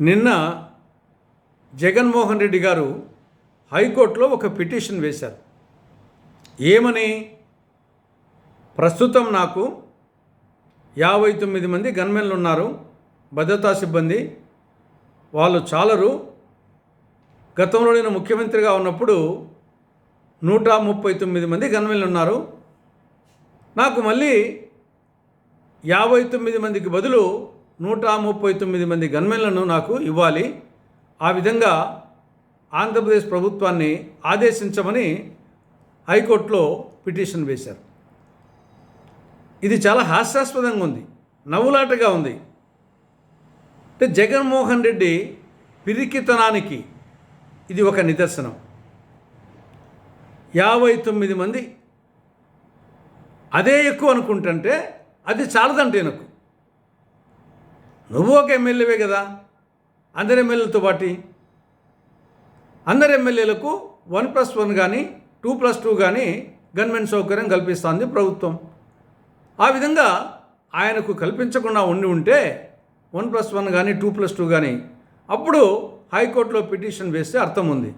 నిన్న జగన్మోహన్ రెడ్డి గారు హైకోర్టులో ఒక పిటిషన్ వేశారు. ఏమని? ప్రస్తుతం నాకు యాభై తొమ్మిది మంది గన్మెన్లు ఉన్నారు భద్రతా సిబ్బంది. వాళ్ళు చాలరు. గతంలో నేను ముఖ్యమంత్రిగా ఉన్నప్పుడు నూట ముప్పై తొమ్మిది మంది గన్మెన్లు ఉన్నారు. నాకు మళ్ళీ యాభై తొమ్మిది మందికి బదులు నూట ముప్పై తొమ్మిది మంది గన్మెన్లను నాకు ఇవ్వాలి. ఆ విధంగా ఆంధ్రప్రదేశ్ ప్రభుత్వాన్ని ఆదేశించమని హైకోర్టులో పిటిషన్ వేశారు. ఇది చాలా హాస్యాస్పదంగా ఉంది నవ్వులాటగా ఉంది. అంటే జగన్మోహన్ రెడ్డి పిరికితనానికి ఇది ఒక నిదర్శనం. యాభై తొమ్మిది మంది అదే ఎక్కువ అనుకుంటుంటే అది చాలదంటే నాకు. నువ్వు ఒక ఎమ్మెల్యేవే కదా? అందరి ఎమ్మెల్యేలతో పాటి. అందరి ఎమ్మెల్యేలకు వన్ ప్లస్ వన్ కానీ టూ ప్లస్ టూ కానీ గన్మెన్ సౌకర్యం కల్పిస్తుంది ప్రభుత్వం. ఆ విధంగా ఆయనకు కల్పించకుండా ఉండి ఉంటే వన్ ప్లస్ వన్ కానీ టూ ప్లస్ టూ కానీ అప్పుడు హైకోర్టులో పిటిషన్ వేస్తే అర్థం ఉంది.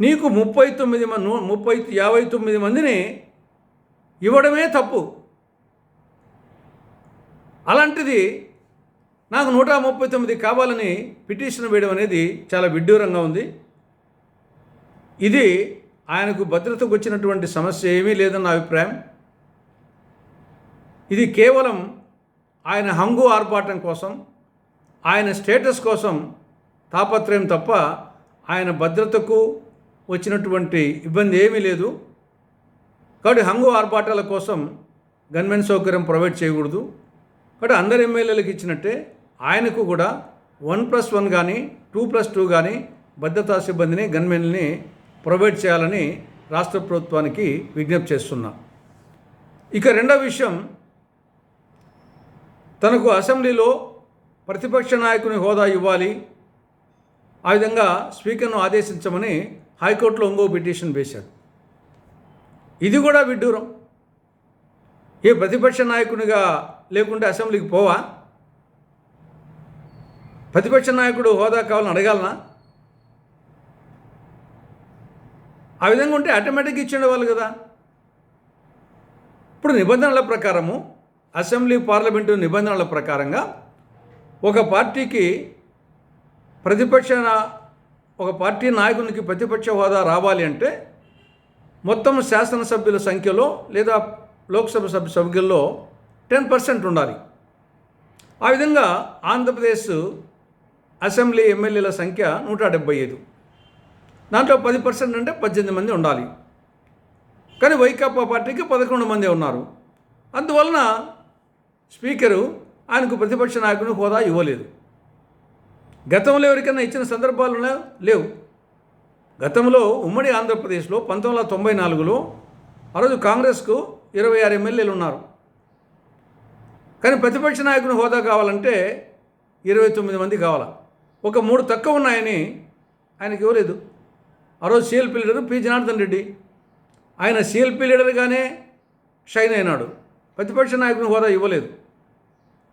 నీకు ముప్పై తొమ్మిది మంది ముప్పై యాభై తొమ్మిది మందిని ఇవ్వడమే తప్పు. అలాంటిది నాకు నూట ముప్పై తొమ్మిది కావాలని పిటిషన్ వేయడం అనేది చాలా విడ్డూరంగా ఉంది. ఇది ఆయనకు భద్రతకు వచ్చినటువంటి సమస్య ఏమీ లేదన్న అభిప్రాయం. ఇది కేవలం ఆయన హంగు ఆర్పాటం కోసం ఆయన స్టేటస్ కోసం తాపత్రయం తప్ప ఆయన భద్రతకు వచ్చినటువంటి ఇబ్బంది ఏమీ లేదు. కాబట్టి హంగు ఆర్పాటాల కోసం గన్మెన్ సౌకర్యం ప్రొవైడ్ చేయకూడదు. బట్ అందరు ఎమ్మెల్యేలకు ఇచ్చినట్టే ఆయనకు కూడా వన్ ప్లస్ వన్ కానీ టూ ప్లస్ టూ కానీ భద్రతా సిబ్బందిని గన్మెన్ని ప్రొవైడ్ చేయాలని రాష్ట్ర ప్రభుత్వానికి విజ్ఞప్తి చేస్తున్నా. ఇక రెండో విషయం తనకు అసెంబ్లీలో ప్రతిపక్ష నాయకుని హోదా ఇవ్వాలి ఆ విధంగా స్పీకర్ను ఆదేశించమని హైకోర్టులో ఇంకో పిటిషన్ వేశాడు ఇది కూడా విడ్డూరం. ఏ ప్రతిపక్ష నాయకునిగా లేకుంటే అసెంబ్లీకి పోవా? ప్రతిపక్ష నాయకుడు హోదా కావాలని అడగాలనా? ఆ విధంగా ఉంటే ఆటోమేటిక్గా ఇచ్చేవాళ్ళు కదా. ఇప్పుడు నిబంధనల ప్రకారము అసెంబ్లీ పార్లమెంటు నిబంధనల ప్రకారంగా ఒక పార్టీకి ప్రతిపక్ష ఒక పార్టీ నాయకునికి ప్రతిపక్ష హోదా రావాలి అంటే మొత్తం శాసనసభ్యుల సంఖ్యలో లేదా లోక్సభ సభ్య సభ్యుల్లో టెన్ పర్సెంట్ ఉండాలి. ఆ విధంగా ఆంధ్రప్రదేశ్ అసెంబ్లీ ఎమ్మెల్యేల సంఖ్య నూట డెబ్బై ఐదు. దాంట్లో పది పర్సెంట్ అంటే పద్దెనిమిది మంది ఉండాలి. కానీ వైకాపా పార్టీకి పదకొండు మంది ఉన్నారు. అందువలన స్పీకరు ఆయనకు ప్రతిపక్ష నాయకుని హోదా ఇవ్వలేదు. గతంలో ఎవరికైనా ఇచ్చిన సందర్భాలు లేవు. గతంలో ఉమ్మడి ఆంధ్రప్రదేశ్లో పంతొమ్మిది వందల తొంభై నాలుగులో ఆ రోజు కాంగ్రెస్కు ఇరవై ఆరు ఎమ్మెల్యేలు ఉన్నారు. కానీ ప్రతిపక్ష నాయకుని హోదా కావాలంటే ఇరవై తొమ్మిది మంది కావాలా? ఒక మూడు తక్కువ ఉన్నాయని ఆయనకి ఇవ్వలేదు. ఆ రోజు CLP leader P Janardhan Reddy. ఆయన సిఎల్పి లీడర్గానే షైన్ అయినాడు. ప్రతిపక్ష నాయకుని హోదా ఇవ్వలేదు.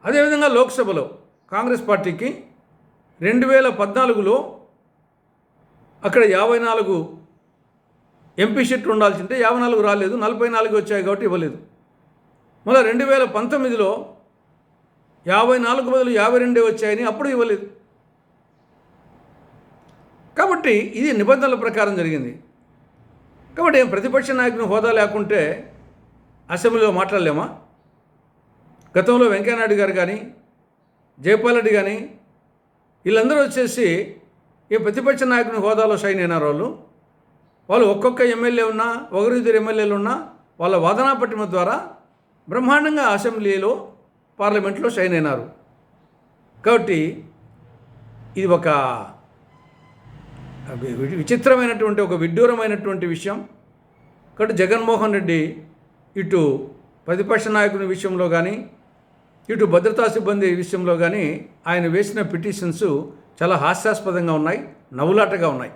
అదేవిధంగా లోక్సభలో కాంగ్రెస్ పార్టీకి రెండు వేల పద్నాలుగులో అక్కడ యాభై నాలుగు ఎంపీ సీట్లు ఉండాల్సిందే యాభై నాలుగు రాలేదు నలభై నాలుగు వచ్చాయి కాబట్టి ఇవ్వలేదు. మళ్ళీ రెండు వేల పంతొమ్మిదిలో యాభై నాలుగు బదులు యాభై రెండే వచ్చాయని అప్పుడు ఇవ్వలేదు. కాబట్టి ఇది నిబంధనల ప్రకారం జరిగింది. కాబట్టి ప్రతిపక్ష నాయకుని హోదా లేకుంటే అసెంబ్లీలో మాట్లాడలేమా? గతంలో వెంకయ్యనాయుడు గారు కానీ జయపాల్ రెడ్డి కానీ వీళ్ళందరూ వచ్చేసి ఈ ప్రతిపక్ష నాయకుని హోదాలో షైన్ అయినారు వాళ్ళు. వాళ్ళు ఒక్కొక్క ఎమ్మెల్యే ఉన్నా ఒకరిద్దరు ఎమ్మెల్యేలు ఉన్నా వాళ్ళ వాదనా పట్టిమ ద్వారా బ్రహ్మాండంగా అసెంబ్లీలో పార్లమెంట్లో షైన్ అయినారు. కాబట్టి ఇది ఒక విచిత్రమైనటువంటి ఒక విడ్డూరమైనటువంటి విషయం. కాబట్టి జగన్మోహన్ రెడ్డి ఇటు ప్రతిపక్ష నాయకుని విషయంలో కానీ ఇటు భద్రతా సిబ్బంది విషయంలో కానీ ఆయన వేసిన పిటిషన్స్ చాలా హాస్యాస్పదంగా ఉన్నాయి నవ్వులాటగా ఉన్నాయి.